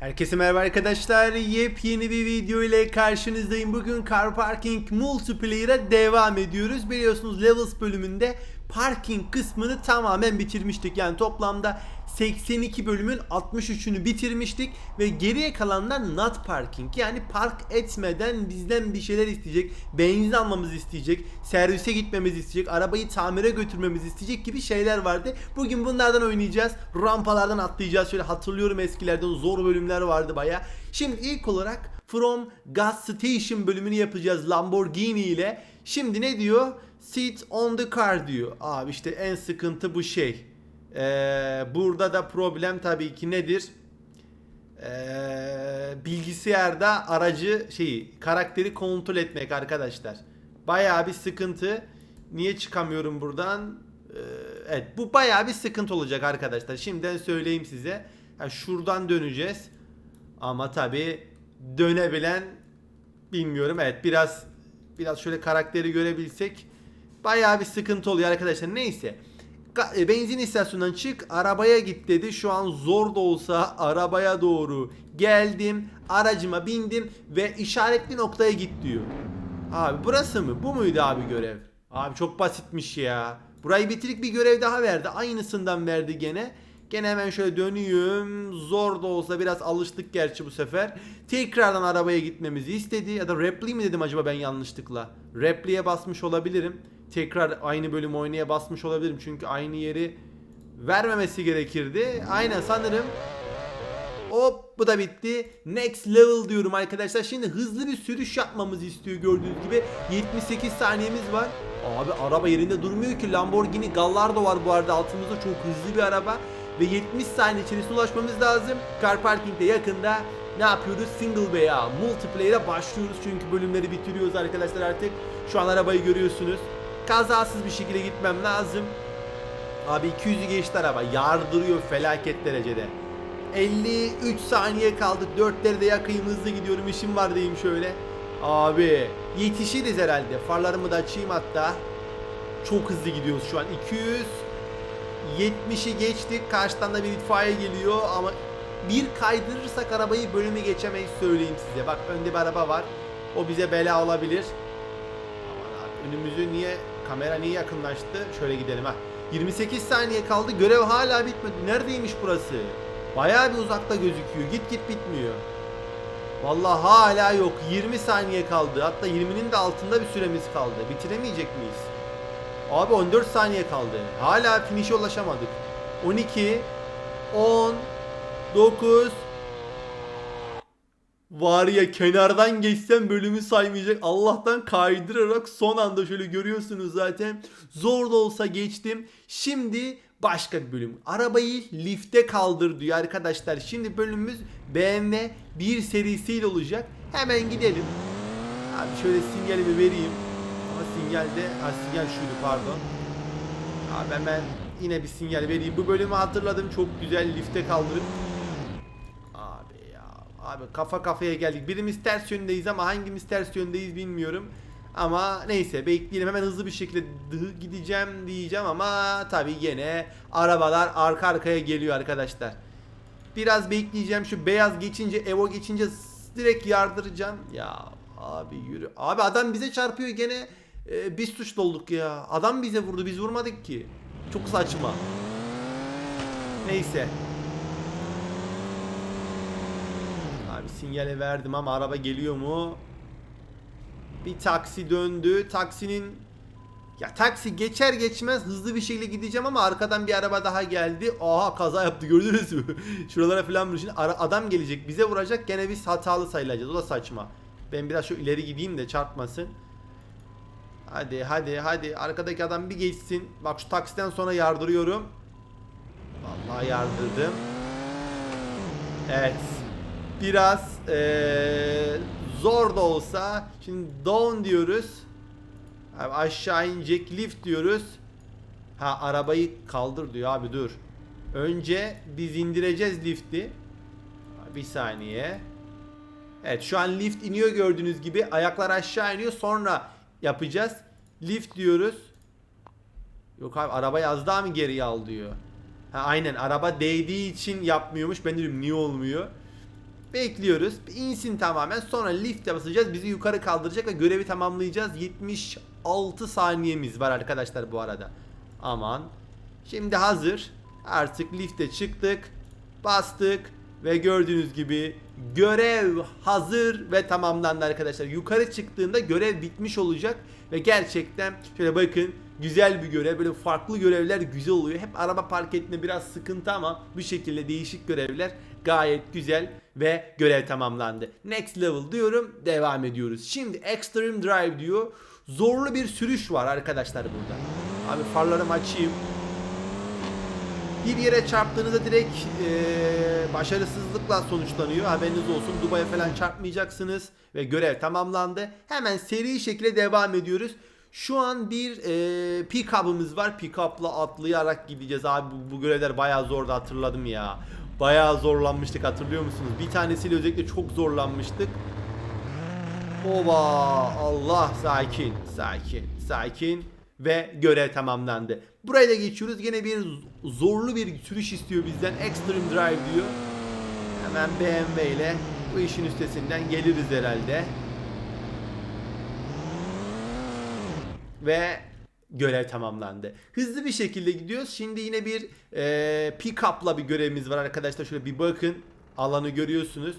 Herkese merhaba arkadaşlar. Yepyeni bir video ile karşınızdayım. Bugün Car Parking Multiplayer'a devam ediyoruz. Biliyorsunuz Levels bölümünde parking kısmını tamamen bitirmiştik. Yani toplamda 82 bölümün 63'ünü bitirmiştik ve geriye kalanlar not parking yani park etmeden bizden bir şeyler isteyecek, benzin almamızı isteyecek, servise gitmemizi isteyecek, arabayı tamire götürmemizi isteyecek gibi şeyler vardı. Bugün bunlardan oynayacağız. Rampalardan atlayacağız. Şöyle hatırlıyorum eskilerden zor bölümler vardı baya. Şimdi ilk olarak From Gas Station bölümünü yapacağız Lamborghini ile. Şimdi ne diyor? Sit on the car diyor. Abi işte en sıkıntı bu şey. Ee, burada da problem tabii ki nedir? Ee, bilgisayarda aracı şeyi karakteri kontrol etmek arkadaşlar. Bayağı bir sıkıntı. Niye çıkamıyorum buradan? Ee, evet bu bayağı bir sıkıntı olacak arkadaşlar. Şimdiden söyleyeyim size. Ha, şuradan döneceğiz. Ama tabii dönebilen bilmiyorum. Evet biraz biraz şöyle karakteri görebilsek bayağı bir sıkıntı oluyor arkadaşlar. Neyse. E, Benzin istasyonundan çık arabaya git dedi. Şu an zor da olsa arabaya doğru geldim. Aracıma bindim ve işaretli noktaya git diyor. Abi burası mı? Bu muydu abi görev? Abi çok basitmiş ya. Burayı bitirip bir görev daha verdi. Aynısından verdi gene. Gene hemen şöyle dönüyorum. Zor da olsa biraz alıştık gerçi bu sefer. Tekrardan arabaya gitmemizi istedi. Ya da repli mi dedim acaba ben yanlışlıkla? Repli'ye basmış olabilirim. Tekrar aynı bölüm oynaya basmış olabilirim. Çünkü aynı yeri vermemesi gerekirdi. Aynen sanırım Hop bu da bitti. Next level diyorum arkadaşlar. Şimdi hızlı bir sürüş yapmamızı istiyor gördüğünüz gibi. 78 saniyemiz var. Abi araba yerinde durmuyor ki. Lamborghini Gallardo var bu arada altımızda. Çok hızlı bir araba. Ve 70 saniye içerisinde ulaşmamız lazım. Car Parking'de yakında ne yapıyoruz? Single veya multiplayer'a başlıyoruz. Çünkü bölümleri bitiriyoruz arkadaşlar artık. Şu an arabayı görüyorsunuz. Kazasız bir şekilde gitmem lazım. Abi 200'ü geçti araba. Yardırıyor felaket derecede. 53 saniye kaldı. Dörtleri de yakayım hızlı gidiyorum. işim var diyeyim şöyle. Abi yetişiriz herhalde. Farlarımı da açayım hatta. Çok hızlı gidiyoruz şu an. 200 70'i geçtik. Karşıdan da bir itfaiye geliyor ama bir kaydırırsak arabayı bölümü geçemeyiz söyleyeyim size. Bak önde bir araba var. O bize bela olabilir. Aman abi önümüzü niye kamera niye yakınlaştı? Şöyle gidelim ha. 28 saniye kaldı. Görev hala bitmedi. Neredeymiş burası? Bayağı bir uzakta gözüküyor. Git git bitmiyor. Vallahi hala yok. 20 saniye kaldı. Hatta 20'nin de altında bir süremiz kaldı. Bitiremeyecek miyiz? Abi 14 saniye kaldı. Hala finish'e ulaşamadık. 12 10 9 Var ya kenardan geçsem bölümü saymayacak. Allah'tan kaydırarak son anda şöyle görüyorsunuz zaten. Zor da olsa geçtim. Şimdi başka bir bölüm. Arabayı lifte kaldır diyor arkadaşlar. Şimdi bölümümüz BMW 1 serisiyle olacak. Hemen gidelim. Abi şöyle sinyalimi vereyim. Ama sinyalde, ha sinyal şuydu pardon. Abi hemen yine bir sinyal vereyim. Bu bölümü hatırladım. Çok güzel lifte kaldırıp. Abi kafa kafaya geldik. Birimiz ters yöndeyiz ama hangimiz ters yöndeyiz bilmiyorum. Ama neyse bekleyelim hemen hızlı bir şekilde gideceğim diyeceğim ama tabii yine arabalar arka arkaya geliyor arkadaşlar. Biraz bekleyeceğim şu beyaz geçince Evo geçince direkt yardıracağım. Ya abi yürü. Abi adam bize çarpıyor gene e, biz suçlu olduk ya. Adam bize vurdu biz vurmadık ki. Çok saçma. Neyse. Abi sinyale verdim ama araba geliyor mu? Bir taksi döndü. Taksinin ya taksi geçer geçmez hızlı bir şekilde gideceğim ama arkadan bir araba daha geldi. Aha kaza yaptı gördünüz mü? Şuralara falan vurdu. Şimdi adam gelecek bize vuracak gene biz hatalı sayılacağız. O da saçma. Ben biraz şu ileri gideyim de çarpmasın. Hadi hadi hadi arkadaki adam bir geçsin. Bak şu taksiden sonra yardırıyorum. Vallahi yardırdım. Evet. Biraz eee, zor da olsa şimdi down diyoruz. Abi aşağı inecek lift diyoruz. Ha arabayı kaldır diyor abi dur. Önce biz indireceğiz lifti. Bir saniye. Evet şu an lift iniyor gördüğünüz gibi. Ayaklar aşağı iniyor sonra yapacağız. Lift diyoruz. Yok abi arabayı az daha mı geriye al diyor. Ha aynen araba değdiği için yapmıyormuş. Ben dedim niye olmuyor? Bekliyoruz. İnsin tamamen. Sonra lift'e basacağız. Bizi yukarı kaldıracak ve görevi tamamlayacağız. 76 saniyemiz var arkadaşlar bu arada. Aman. Şimdi hazır. Artık lifte çıktık. Bastık. Ve gördüğünüz gibi görev hazır ve tamamlandı arkadaşlar. Yukarı çıktığında görev bitmiş olacak. Ve gerçekten şöyle bakın güzel bir görev. Böyle farklı görevler güzel oluyor. Hep araba park etme biraz sıkıntı ama bu şekilde değişik görevler gayet güzel ve görev tamamlandı. Next level diyorum. Devam ediyoruz. Şimdi Extreme Drive diyor. Zorlu bir sürüş var arkadaşlar burada. Abi farlarımı açayım. Bir yere çarptığınızda direkt eee, başarısızlıkla sonuçlanıyor. Haberiniz olsun. Dubai'ye falan çarpmayacaksınız. Ve görev tamamlandı. Hemen seri şekilde devam ediyoruz. Şu an bir eee pick-up'ımız var. Pick-up'la atlayarak gideceğiz. Abi bu, bu görevler bayağı zordu hatırladım ya. Bayağı zorlanmıştık hatırlıyor musunuz? Bir tanesiyle özellikle çok zorlanmıştık. Oba Allah sakin sakin sakin ve görev tamamlandı. Buraya da geçiyoruz. Yine bir zorlu bir sürüş istiyor bizden. Extreme Drive diyor. Hemen BMW ile bu işin üstesinden geliriz herhalde. Ve görev tamamlandı. Hızlı bir şekilde gidiyoruz. Şimdi yine bir e, pick-up'la bir görevimiz var arkadaşlar. Şöyle bir bakın. Alanı görüyorsunuz.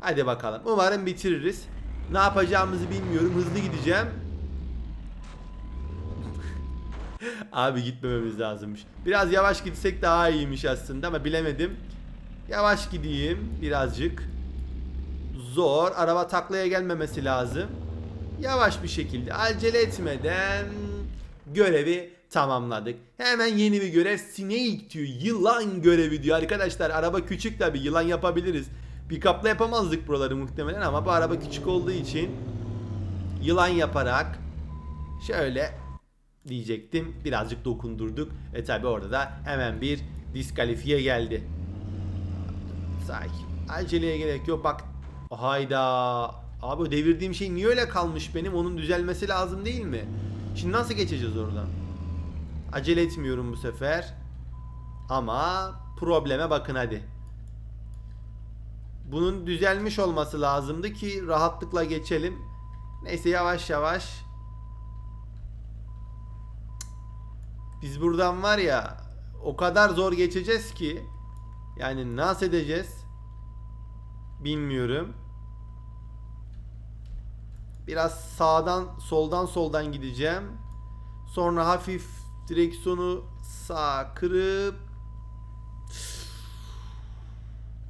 Hadi bakalım. Umarım bitiririz. Ne yapacağımızı bilmiyorum. Hızlı gideceğim. Abi gitmememiz lazımmış. Biraz yavaş gitsek daha iyiymiş aslında ama bilemedim. Yavaş gideyim birazcık. Zor. Araba taklaya gelmemesi lazım. Yavaş bir şekilde acele etmeden görevi tamamladık. Hemen yeni bir görev Snake diyor. Yılan görevi diyor. Arkadaşlar araba küçük tabi yılan yapabiliriz. Bir kapla yapamazdık buraları muhtemelen ama bu araba küçük olduğu için yılan yaparak şöyle diyecektim. Birazcık dokundurduk. E tabi orada da hemen bir diskalifiye geldi. Sakin. Aceleye gerek yok. Bak. Hayda. Abi devirdiğim şey niye öyle kalmış benim? Onun düzelmesi lazım değil mi? Şimdi nasıl geçeceğiz oradan? Acele etmiyorum bu sefer. Ama probleme bakın hadi. Bunun düzelmiş olması lazımdı ki rahatlıkla geçelim. Neyse yavaş yavaş. Biz buradan var ya o kadar zor geçeceğiz ki yani nasıl edeceğiz bilmiyorum. Biraz sağdan soldan soldan gideceğim. Sonra hafif direksiyonu sağ kırıp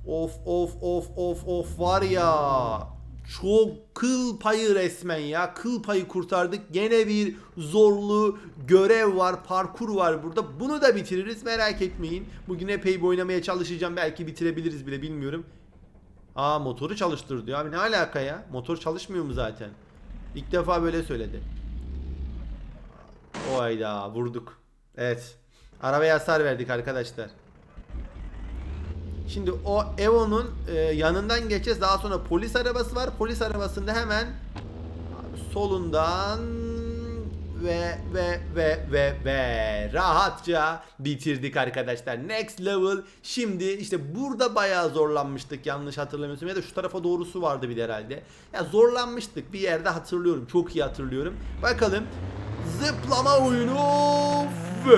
Of of of of of var ya çok kıl payı resmen ya. Kıl payı kurtardık. Gene bir zorlu görev var parkur var burada. Bunu da bitiririz merak etmeyin. Bugün epey bir oynamaya çalışacağım. Belki bitirebiliriz bile bilmiyorum Aa motoru çalıştır diyor abi ne alaka ya? Motor çalışmıyor mu zaten? İlk defa böyle söyledi. O ayda vurduk. Evet. Arabaya hasar verdik arkadaşlar. Şimdi o Evo'nun e, yanından geçeceğiz. Daha sonra polis arabası var. Polis arabasında hemen solundan ve ve ve ve ve rahatça bitirdik arkadaşlar. Next level. Şimdi işte burada bayağı zorlanmıştık yanlış hatırlamıyorsam ya da şu tarafa doğrusu vardı bir de herhalde. Ya zorlanmıştık bir yerde hatırlıyorum. Çok iyi hatırlıyorum. Bakalım zıplama oyunu ve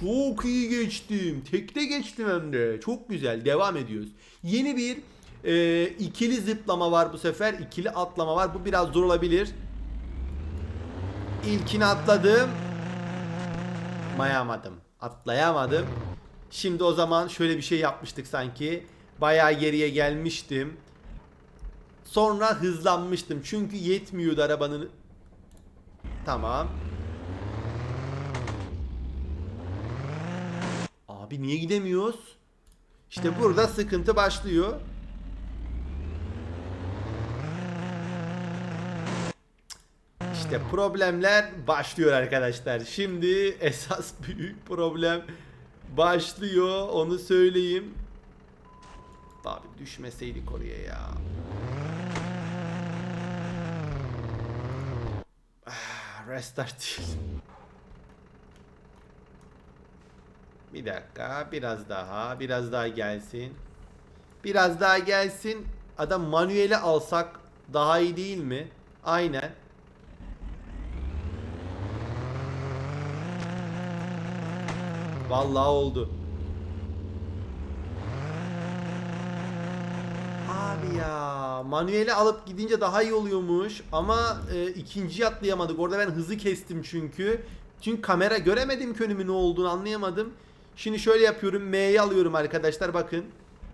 çok iyi geçtim. Tekte geçtim hem de. Çok güzel. Devam ediyoruz. Yeni bir e, ikili zıplama var bu sefer. İkili atlama var. Bu biraz zor olabilir. İlkini atladım. Mayamadım. Atlayamadım. Şimdi o zaman şöyle bir şey yapmıştık sanki. Bayağı geriye gelmiştim. Sonra hızlanmıştım. Çünkü yetmiyordu arabanın. Tamam. Abi niye gidemiyoruz? İşte burada sıkıntı başlıyor. İşte problemler başlıyor arkadaşlar. Şimdi esas büyük problem başlıyor. Onu söyleyeyim. Abi düşmeseydik oraya ya. Ah, Restart değil. Bir dakika, biraz daha, biraz daha gelsin. Biraz daha gelsin. Adam manueli alsak daha iyi değil mi? Aynen. Vallahi oldu. Abi ya manueli alıp gidince daha iyi oluyormuş ama e, ikinciyi atlayamadık. Orada ben hızı kestim çünkü. Çünkü kamera göremedim ki önümün ne olduğunu anlayamadım. Şimdi şöyle yapıyorum. M'yi alıyorum arkadaşlar bakın.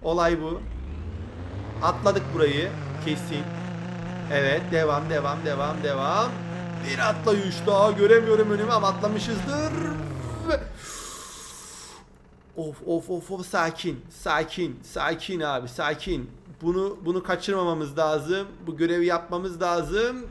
Olay bu. Atladık burayı. Kesin. Evet devam devam devam devam. Bir atlayış daha göremiyorum önümü ama atlamışızdır. Of of of of sakin sakin sakin abi sakin. Bunu bunu kaçırmamamız lazım. Bu görevi yapmamız lazım.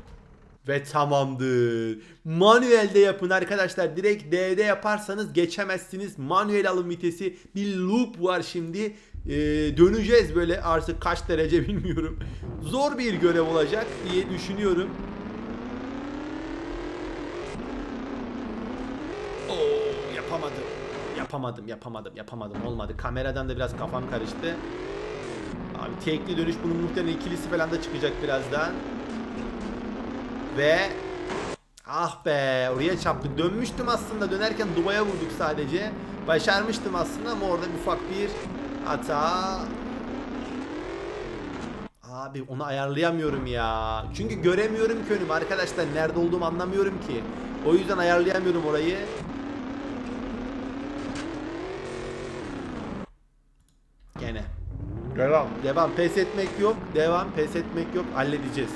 Ve tamamdır. Manuelde yapın arkadaşlar. Direkt D'de yaparsanız geçemezsiniz. Manuel alım vitesi. Bir loop var şimdi. Ee, döneceğiz böyle artık kaç derece bilmiyorum. Zor bir görev olacak diye düşünüyorum. Oo, yapamadım. Yapamadım, yapamadım, yapamadım. Olmadı. Kameradan da biraz kafam karıştı. Abi tekli dönüş bunun muhtemelen ikilisi falan da çıkacak birazdan. Ve ah be oraya çarptık. Dönmüştüm aslında. Dönerken Dubai'ye vurduk sadece. Başarmıştım aslında ama orada bir ufak bir hata. Abi onu ayarlayamıyorum ya. Çünkü göremiyorum ki önümü arkadaşlar. Nerede olduğumu anlamıyorum ki. O yüzden ayarlayamıyorum orayı. Gene. Devam. Pes etmek yok. Devam. Pes etmek yok. Halledeceğiz.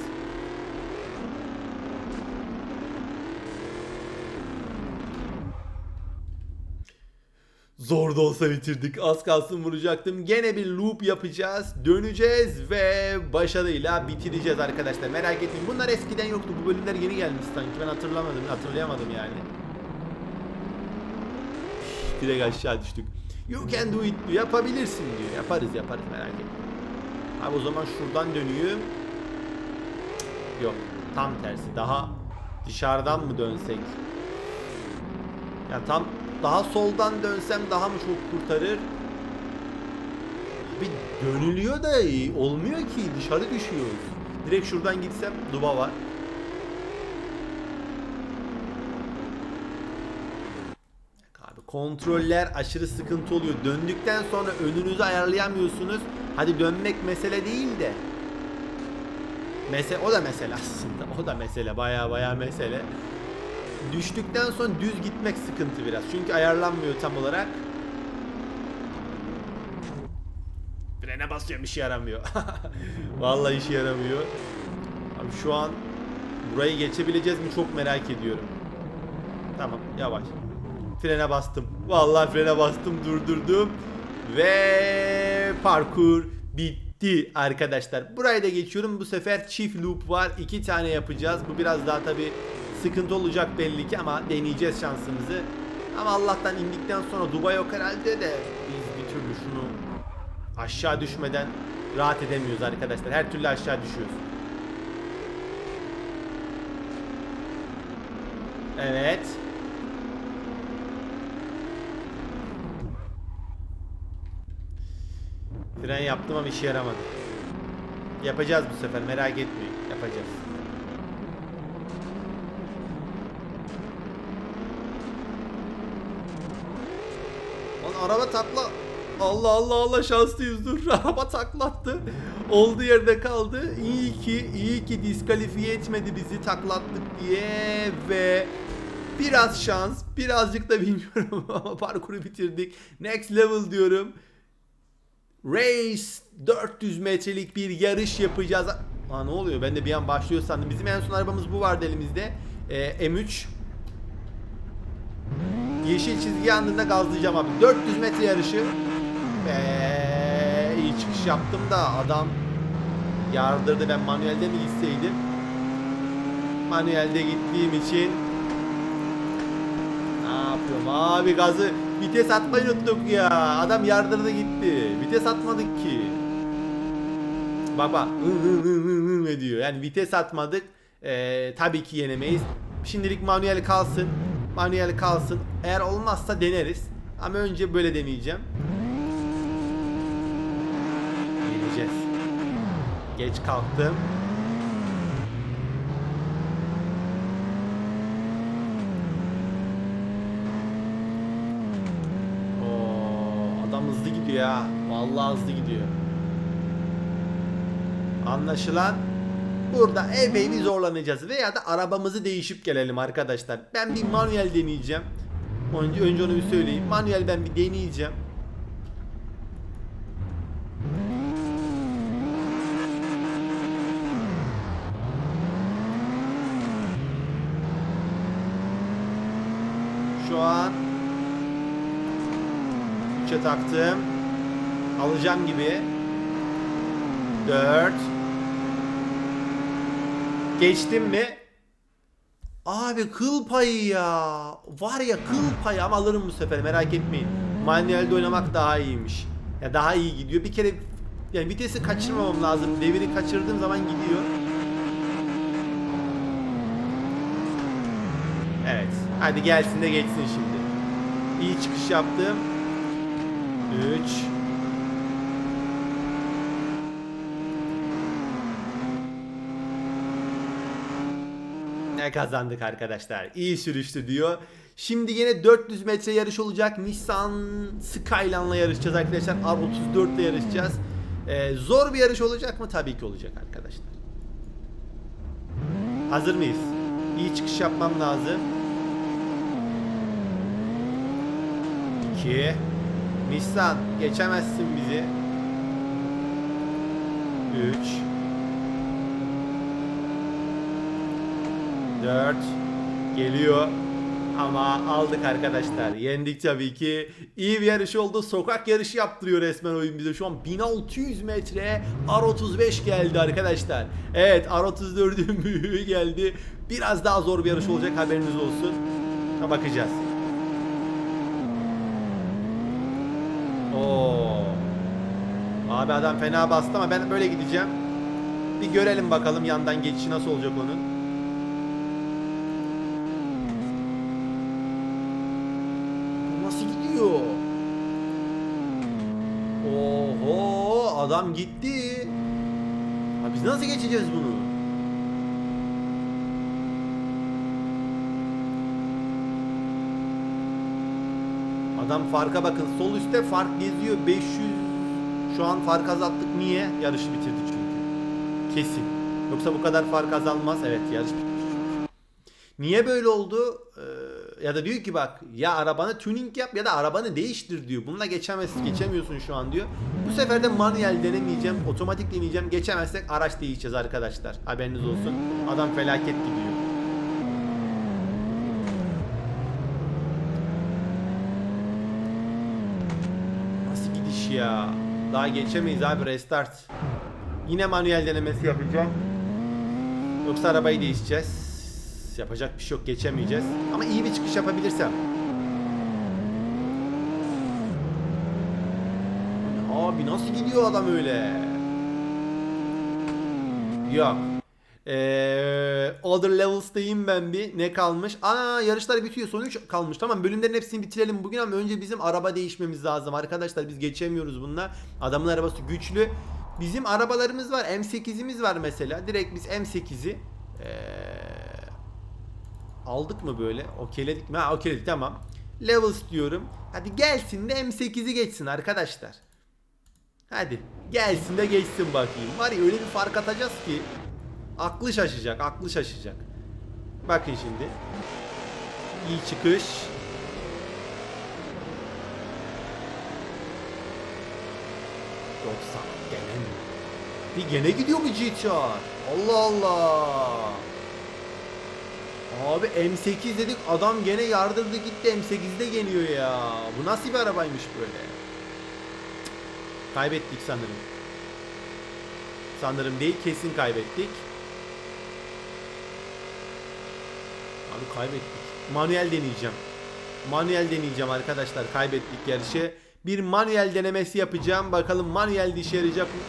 Zor da olsa bitirdik. Az kalsın vuracaktım. Gene bir loop yapacağız. Döneceğiz ve başarıyla bitireceğiz arkadaşlar. Merak etmeyin. Bunlar eskiden yoktu. Bu bölümler yeni gelmiş sanki. Ben hatırlamadım. Hatırlayamadım yani. Direkt aşağı düştük. You can do it. Yapabilirsin diyor. Yaparız yaparız merak etme. Abi o zaman şuradan dönüyorum. Yok. Tam tersi. Daha dışarıdan mı dönsek? Ya tam daha soldan dönsem daha mı çok kurtarır? Bir dönülüyor da olmuyor ki dışarı düşüyoruz. Direkt şuradan gitsem duba var. Abi kontroller aşırı sıkıntı oluyor. Döndükten sonra önünüzü ayarlayamıyorsunuz. Hadi dönmek mesele değil de. Mesele o da mesele aslında. O da mesele baya baya mesele. Düştükten sonra düz gitmek sıkıntı biraz. Çünkü ayarlanmıyor tam olarak. Frene basıyorum işe yaramıyor. Vallahi işe yaramıyor. Abi şu an burayı geçebileceğiz mi çok merak ediyorum. Tamam yavaş. Frene bastım. Vallahi frene bastım durdurdum. Ve parkur bitti arkadaşlar. Burayı da geçiyorum. Bu sefer çift loop var. iki tane yapacağız. Bu biraz daha tabi sıkıntı olacak belli ki ama deneyeceğiz şansımızı. Ama Allah'tan indikten sonra Dubai yok herhalde de biz bir türlü şunu aşağı düşmeden rahat edemiyoruz arkadaşlar. Her türlü aşağı düşüyoruz. Evet. Fren yaptım ama işe yaramadı. Yapacağız bu sefer merak etmeyin. Yapacağız. Lan araba takla. Allah Allah Allah şanslıyız dur. Araba taklattı. Olduğu yerde kaldı. İyi ki iyi ki diskalifiye etmedi bizi taklattık diye ve biraz şans, birazcık da bilmiyorum ama parkuru bitirdik. Next level diyorum. Race 400 metrelik bir yarış yapacağız. Aa ne oluyor? Ben de bir an başlıyor sandım. Bizim en son arabamız bu vardı elimizde. Ee, M3. Yeşil çizgi andında gazlayacağım abi. 400 metre yarışı. Ve iyi çıkış yaptım da adam yardırdı. Ben manuelde mi gitseydim? Manuelde gittiğim için ne yapıyorum abi gazı vites atmayı unuttuk ya. Adam yardırdı gitti. Vites atmadık ki. Hı hı ediyor. Yani vites atmadık. Ee, tabii ki yenemeyiz. Şimdilik manuel kalsın. Manuel kalsın. Eğer olmazsa deneriz. Ama önce böyle deneyeceğim. Geç kalktım. Oo, adam hızlı gidiyor ha. Vallahi hızlı gidiyor. Anlaşılan burada epey bir zorlanacağız veya da arabamızı değişip gelelim arkadaşlar. Ben bir manuel deneyeceğim. Önce, önce onu bir söyleyeyim. Manuel ben bir deneyeceğim. Şu an 3'e taktım. Alacağım gibi. 4 Geçtim mi? Abi kıl payı ya. Var ya kıl payı ama alırım bu sefer merak etmeyin. Manuelde oynamak daha iyiymiş. Ya daha iyi gidiyor. Bir kere yani vitesi kaçırmamam lazım. Deviri kaçırdığım zaman gidiyor. Evet. Hadi gelsin de geçsin şimdi. İyi çıkış yaptım. 3 Ne kazandık arkadaşlar. İyi sürüştü diyor. Şimdi yine 400 metre yarış olacak. Nissan Skyline'la yarışacağız arkadaşlar. R34 ile yarışacağız. Ee, zor bir yarış olacak mı? Tabii ki olacak arkadaşlar. Hazır mıyız? İyi çıkış yapmam lazım. 2 Nissan geçemezsin bizi. 3 4 geliyor ama aldık arkadaşlar. Yendik tabii ki. İyi bir yarış oldu. Sokak yarışı yaptırıyor resmen oyun bize. Şu an 1600 metre R35 geldi arkadaşlar. Evet R34'ün büyüğü geldi. Biraz daha zor bir yarış olacak haberiniz olsun. Bakacağız. Oo. Abi adam fena bastı ama ben böyle gideceğim. Bir görelim bakalım yandan geçişi nasıl olacak onun. Bu Nasıl gidiyor? Oho adam gitti. Ha biz nasıl geçeceğiz bunu? Adam farka bakın. Sol üstte fark geziyor. 500 şu an fark azalttık. Niye? Yarışı bitirdi çünkü. Kesin. Yoksa bu kadar fark azalmaz. Evet yarış bitmiş. Niye böyle oldu? Ee, ya da diyor ki bak ya arabanı tuning yap ya da arabanı değiştir diyor. Bununla geçemezsin, geçemiyorsun şu an diyor. Bu sefer de manuel denemeyeceğim, otomatik deneyeceğim. Geçemezsek araç değişeceğiz arkadaşlar. Haberiniz olsun. Adam felaket gidiyor. Nasıl gidiş ya? Daha geçemeyiz abi restart. Yine manuel denemesi yapacağım. Yoksa arabayı değişeceğiz. Yapacak bir şey yok geçemeyeceğiz. Ama iyi bir çıkış yapabilirsem. Abi nasıl gidiyor adam öyle? Yok. Ee, other levels'tayım ben bir. Ne kalmış? Ana yarışlar bitiyor. Son 3 kalmış. Tamam bölümlerin hepsini bitirelim bugün ama önce bizim araba değişmemiz lazım. Arkadaşlar biz geçemiyoruz bununla. Adamın arabası güçlü. Bizim arabalarımız var. M8'imiz var mesela. Direkt biz M8'i ee, aldık mı böyle? Okeyledik mi? Ha okeyledik tamam. Levels diyorum. Hadi gelsin de M8'i geçsin arkadaşlar. Hadi gelsin de geçsin bakayım. Var ya öyle bir fark atacağız ki aklı şaşacak, aklı şaşacak. Bakın şimdi. İyi çıkış. Yoksa gene mi? Bir gene gidiyor mu GTR? Allah Allah. Abi M8 dedik adam gene yardırdı gitti M8'de geliyor ya. Bu nasıl bir arabaymış böyle? Kaybettik sanırım. Sanırım değil kesin kaybettik. Abi kaybettik. Manuel deneyeceğim. Manuel deneyeceğim arkadaşlar. Kaybettik yarışı. Bir manuel denemesi yapacağım. Bakalım manuel işe yarayacak mı?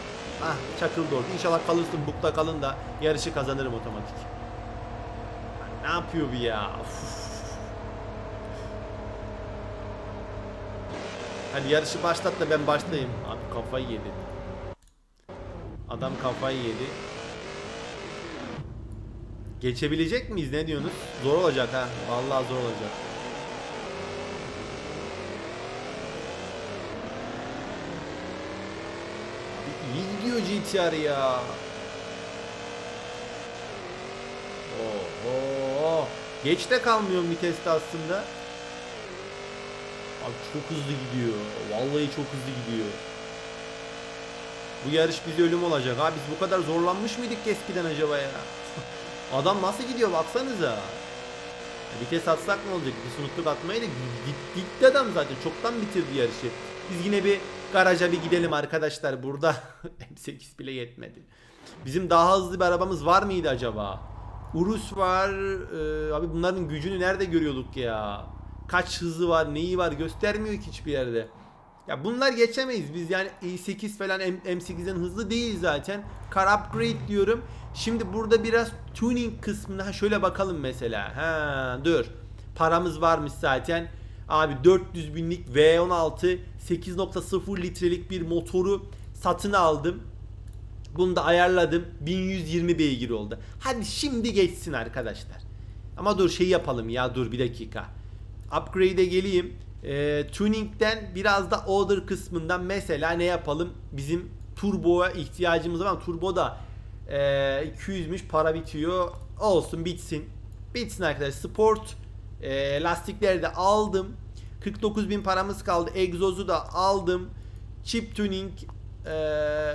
Ah çakıldı orada. İnşallah kalırsın bukta kalın da yarışı kazanırım otomatik. Ne yapıyor bu ya? Uf. Hadi yarışı başlat da ben başlayayım. Abi kafayı yedi. Adam kafayı yedi. Geçebilecek miyiz ne diyorsunuz? Zor olacak ha. Vallahi zor olacak. Abi iyi gidiyor GTR ya. Oho. Geç de kalmıyorum viteste aslında. Abi çok hızlı gidiyor. Vallahi çok hızlı gidiyor. Bu yarış bize ölüm olacak. Ha biz bu kadar zorlanmış mıydık ki eskiden acaba ya? Adam nasıl gidiyor baksanıza. Ya Vites atsak ne olacak? Vites unuttuk atmayı da git- gitti adam zaten. Çoktan bitirdi yarışı. Biz yine bir garaja bir gidelim arkadaşlar. Burada M8 bile yetmedi. Bizim daha hızlı bir arabamız var mıydı acaba? Urus var. Ee, abi bunların gücünü nerede görüyorduk ya? Kaç hızı var, neyi var göstermiyor ki hiçbir yerde. Ya bunlar geçemeyiz biz yani i8 falan M- M8'den hızlı değil zaten. Car upgrade diyorum. Şimdi burada biraz tuning kısmına şöyle bakalım mesela. Ha dur. Paramız varmış zaten. Abi 400 binlik V16 8.0 litrelik bir motoru satın aldım. Bunu da ayarladım. 1120 beygir oldu. Hadi şimdi geçsin arkadaşlar. Ama dur şey yapalım ya dur bir dakika. Upgrade'e geleyim. Ee, tuning'den biraz da order kısmından mesela ne yapalım? Bizim turboya ihtiyacımız var ama turbo da ee, 200'müş para bitiyor. Olsun bitsin. Bitsin arkadaşlar. Sport ee, lastikleri de aldım. 49 bin paramız kaldı. Egzozu da aldım. Chip tuning ee,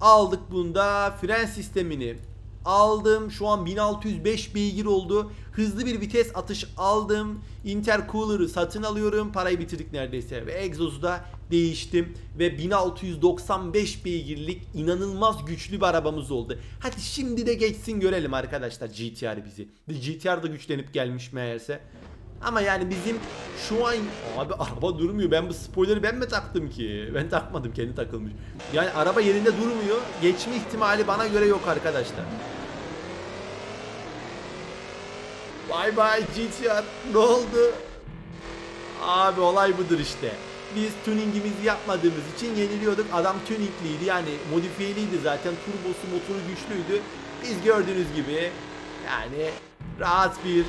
aldık bunda. Fren sistemini aldım. Şu an 1605 beygir oldu. Hızlı bir vites atış aldım. Intercooler'ı satın alıyorum. Parayı bitirdik neredeyse. Ve egzozu da değiştim. Ve 1695 beygirlik inanılmaz güçlü bir arabamız oldu. Hadi şimdi de geçsin görelim arkadaşlar GTR bizi. GTR da güçlenip gelmiş meğerse. Ama yani bizim şu an abi araba durmuyor. Ben bu spoiler'ı ben mi taktım ki? Ben takmadım kendi takılmış. Yani araba yerinde durmuyor. Geçme ihtimali bana göre yok arkadaşlar. Bay bay GTR. Ne oldu? Abi olay budur işte. Biz tuningimizi yapmadığımız için yeniliyorduk. Adam tuningliydi yani modifiyeliydi zaten. Turbosu motoru güçlüydü. Biz gördüğünüz gibi yani rahat bir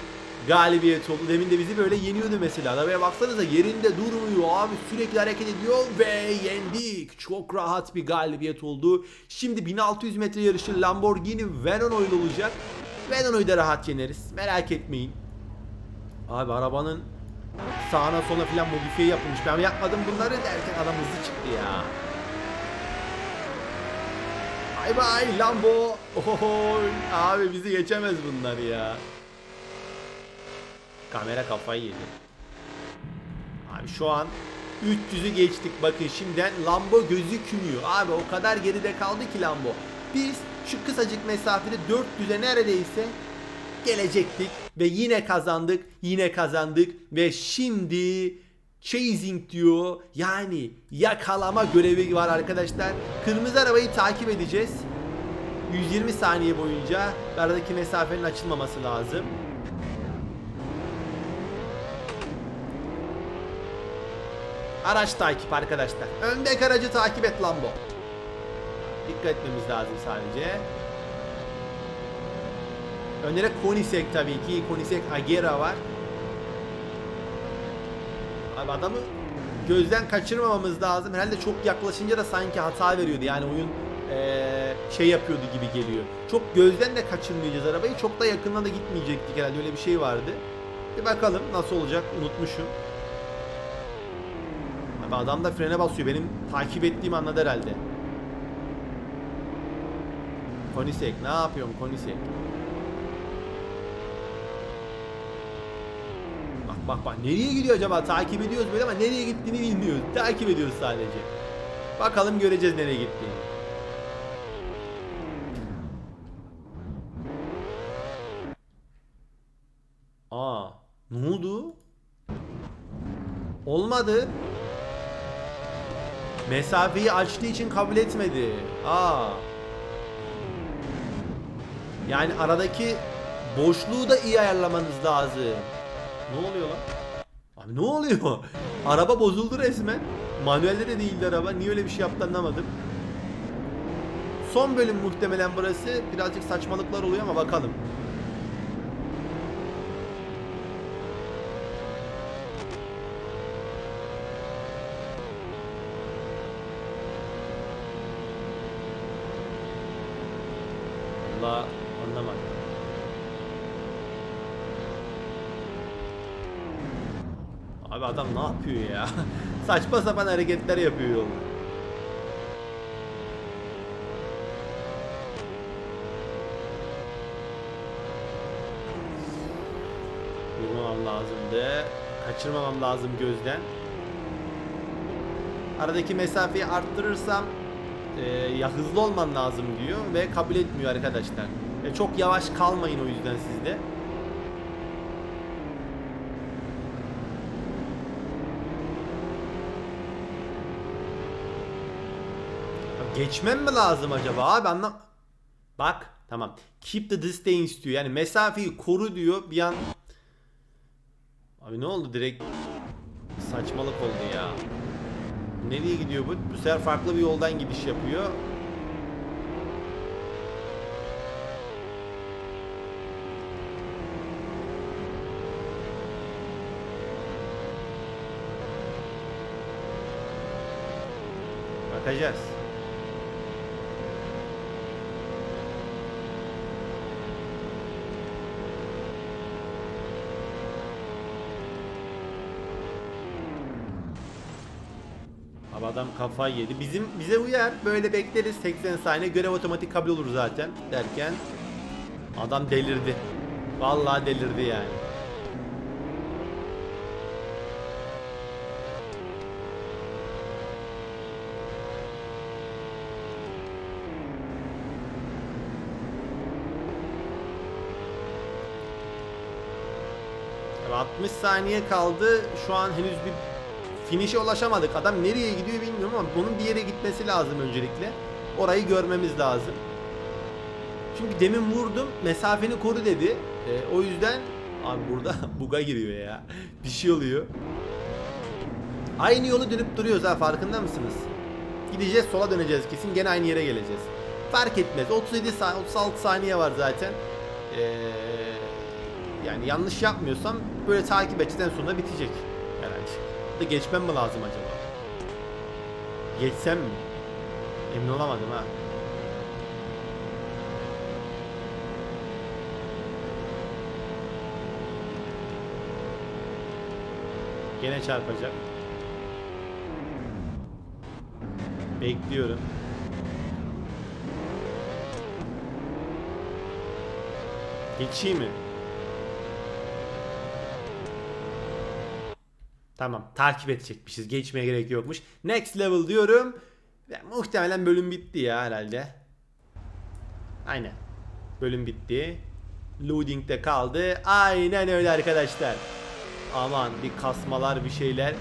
galibiyet oldu. Demin de bizi böyle yeniyordu mesela. Arabaya baksanıza yerinde durmuyor abi. Sürekli hareket ediyor ve yendik. Çok rahat bir galibiyet oldu. Şimdi 1600 metre yarışı Lamborghini Veneno'yla olacak. Veneno'yu da rahat yeneriz. Merak etmeyin. Abi arabanın sağına sola filan modifiye yapılmış. Ben yapmadım bunları derken adam hızlı çıktı ya. Bay bay Lambo. Oho, abi bizi geçemez bunlar ya. Kamera kafayı yedi. Abi şu an 300'ü geçtik. Bakın şimdiden Lambo gözükmüyor. Abi o kadar geride kaldı ki Lambo. Biz şu kısacık mesafede 400'e neredeyse gelecektik ve yine kazandık, yine kazandık ve şimdi chasing diyor. Yani yakalama görevi var arkadaşlar. Kırmızı arabayı takip edeceğiz. 120 saniye boyunca aradaki mesafenin açılmaması lazım. Araç takip arkadaşlar. Öndeki aracı takip et Lambo. Dikkat etmemiz lazım sadece. Önlere Konisek tabii ki. Konisek Agera var. Abi adamı gözden kaçırmamamız lazım. Herhalde çok yaklaşınca da sanki hata veriyordu. Yani oyun eee, şey yapıyordu gibi geliyor. Çok gözden de kaçırmayacağız arabayı. Çok da yakından da gitmeyecektik herhalde. Öyle bir şey vardı. Bir bakalım nasıl olacak. Unutmuşum. Abi adam da frene basıyor. Benim takip ettiğim anladı herhalde. Konisek ne yapıyorum Konisek? Bak bak bak nereye gidiyor acaba? Takip ediyoruz böyle ama nereye gittiğini bilmiyoruz. Takip ediyoruz sadece. Bakalım göreceğiz nereye gittiğini. Aa, ne oldu? Olmadı. Mesafeyi açtığı için kabul etmedi. Aa. Yani aradaki boşluğu da iyi ayarlamanız lazım. Ne oluyor lan? Abi ne oluyor? Araba bozuldu resmen. Manuelde de değildi araba. Niye öyle bir şey yaptı anlamadım. son bölüm muhtemelen burası. Birazcık saçmalıklar oluyor ama bakalım. Allah anlamadım. Abi adam ne yapıyor ya? Saçma sapan hareketler yapıyor yolda. Vurmamam lazımdı. Kaçırmamam lazım gözden. Aradaki mesafeyi arttırırsam e, ya hızlı olman lazım diyor ve kabul etmiyor arkadaşlar. E, çok yavaş kalmayın o yüzden sizde. Geçmem mi lazım acaba abi anlam... Bak tamam. Keep the distance diyor. Yani mesafeyi koru diyor. Bir an... Abi ne oldu direkt saçmalık oldu ya. Nereye gidiyor bu? Bu sefer farklı bir yoldan gidiş yapıyor. Bakacağız. Adam kafayı yedi. Bizim bize uyar. Böyle bekleriz 80 saniye. Görev otomatik kabul olur zaten derken adam delirdi. Vallahi delirdi yani. Abi 60 saniye kaldı. Şu an henüz bir finish'e ulaşamadık. Adam nereye gidiyor bilmiyorum ama bunun bir yere gitmesi lazım öncelikle. Orayı görmemiz lazım. Çünkü demin vurdum mesafeni koru dedi. Ee, o yüzden abi burada buga giriyor ya. Bir şey oluyor. Aynı yolu dönüp duruyoruz ha farkında mısınız? Gideceğiz sola döneceğiz kesin gene aynı yere geleceğiz. Fark etmez 37 saniye 36 saniye var zaten. Ee, yani yanlış yapmıyorsam böyle takip edecekten sonra bitecek Da geçmem mi lazım acaba? Geçsem mi? Emin olamadım ha. Gene çarpacak. Bekliyorum. Geçeyim mi? Tamam takip edecekmişiz. Geçmeye gerek yokmuş. Next level diyorum. Ve muhtemelen bölüm bitti ya herhalde. Aynen. Bölüm bitti. Loading'de kaldı. Aynen öyle arkadaşlar. Aman bir kasmalar bir şeyler.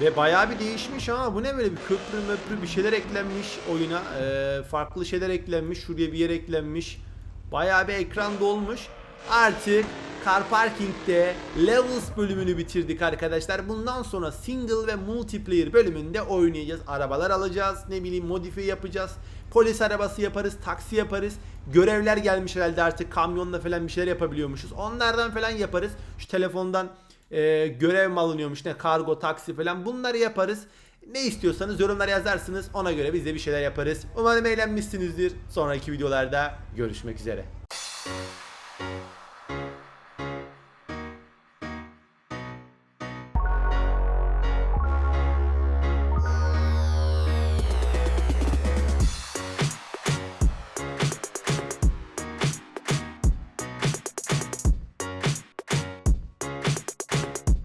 Ve bayağı bir değişmiş ama bu ne böyle bir köprü möprü bir şeyler eklenmiş oyuna. Ee, farklı şeyler eklenmiş. Şuraya bir yer eklenmiş. Bayağı bir ekran dolmuş. Artık Car Parking'de Levels bölümünü bitirdik arkadaşlar. Bundan sonra single ve multiplayer bölümünde oynayacağız. Arabalar alacağız. Ne bileyim modifiye yapacağız. Polis arabası yaparız, taksi yaparız. Görevler gelmiş herhalde artık kamyonla falan bir şeyler yapabiliyormuşuz. Onlardan falan yaparız. Şu telefondan e, görev mi alınıyormuş ne kargo, taksi falan bunları yaparız. Ne istiyorsanız yorumlara yazarsınız. Ona göre biz de bir şeyler yaparız. Umarım eğlenmişsinizdir. Sonraki videolarda görüşmek üzere.